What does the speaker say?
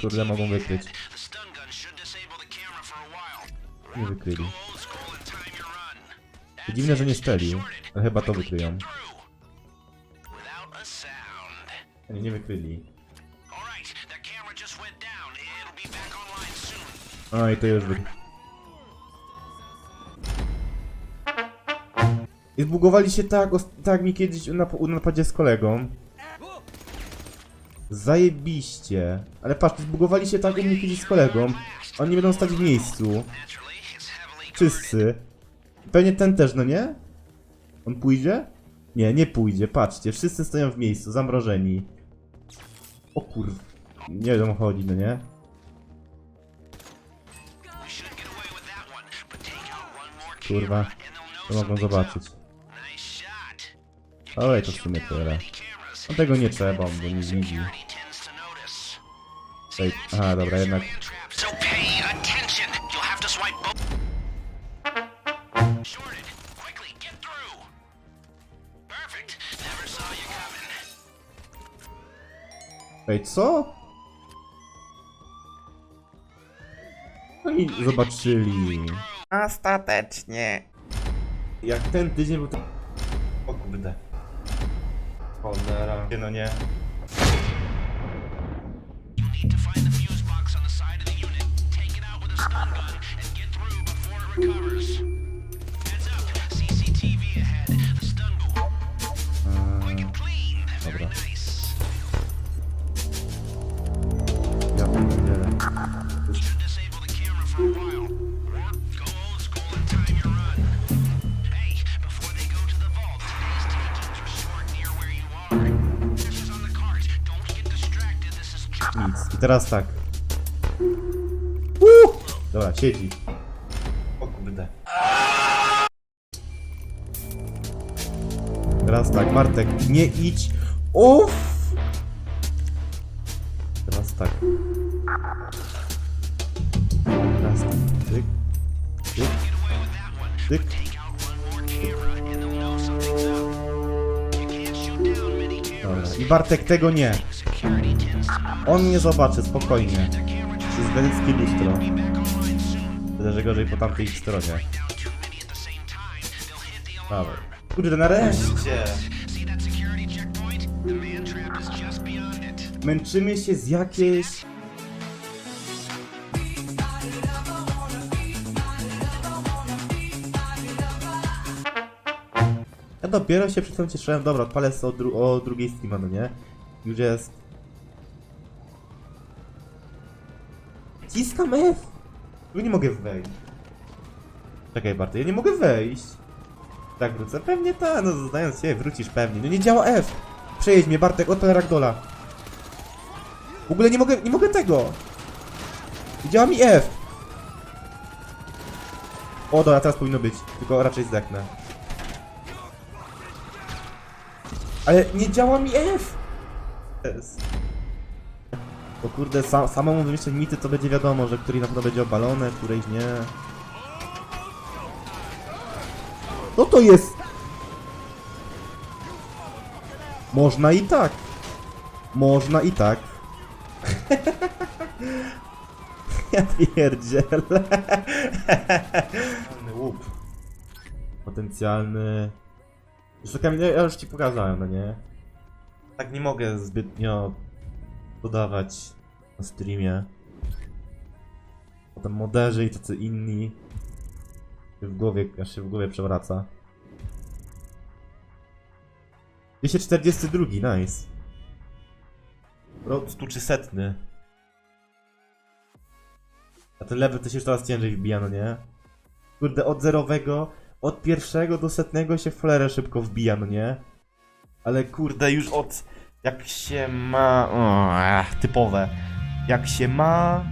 Kurde, mogą wykryć. Nie wykryli. Dziwne, że nie strzelił. Ale chyba to wykryją. Nie, nie wykryli. O, i to już wy... I zbugowali się tak, tak mi kiedyś na, na napadzie z kolegą. Zajebiście. Ale patrz, zbugowali się tak jak mi kiedyś z kolegą. Oni nie będą stać w miejscu. Wszyscy. Pewnie ten też, no nie? On pójdzie? Nie, nie pójdzie, patrzcie, wszyscy stoją w miejscu, zamrożeni. O kur... Nie wiem chodzi, no nie? Kurwa, to mogą zobaczyć. Oj, to w sumie tyle. No tego nie trzeba, bo nie widzi. Ej, aha, dobra, jednak... So pay attention. You'll have to swipe both. Shorted. Quickly, get through. Perfect. Never saw you coming. Ej, co? Oni zobaczyli. Ostatecznie. Jak ten tydzień był to... O kurde. Cholera. Nie, No nie. Need to find the fuse box on the side of the unit, take it out with a stun gun, and get through before it recovers. Teraz tak. Uuu! Dobra, siedzi. O kurde. Teraz tak, Martek, nie idź. Uff! Teraz tak. Teraz tak. Tyk. Tyk. Tyk. Dobra. I Bartek tego nie. On nie zobaczy, spokojnie. To jest lustro. Tyle, że gorzej po tamtej stronie. Dawaj. Kurde, nareszcie! Męczymy się z jakiejś... Ja dopiero się przed tym cieszyłem, dobra, odpalę sobie o, dru o drugiej streama, no nie? Już jest... Ciskam F! Tu nie mogę wejść. Czekaj, Bartek, ja nie mogę wejść. Tak wrócę? Pewnie tak, no znając się, wrócisz pewnie. No nie działa F! Przejedź mnie, Bartek, odpal Ragdola. W ogóle nie mogę, nie mogę tego! Działa mi F! O, dobra, teraz powinno być, tylko raczej zdechnę. Ale nie działa mi F! Bo kurde, sa samemu wymyśleć mity to będzie wiadomo, że której na pewno będzie obalone, którejś nie. No to jest! Można i tak. Można i tak. ja pierdzielę. Potencjalny łup. Potencjalny... Już ja ja już ci pokazałem, no nie? Tak nie mogę zbytnio dodawać na streamie. Potem moderzy i tacy inni. W głowie, aż się w głowie przewraca. 242, nice. Road 100 A ten level to się już teraz ciężej wbija, no nie? Kurde, od zerowego, od pierwszego do setnego się w szybko wbija, no nie? Ale kurde, już od... Jak się ma... Typowe. Jak się ma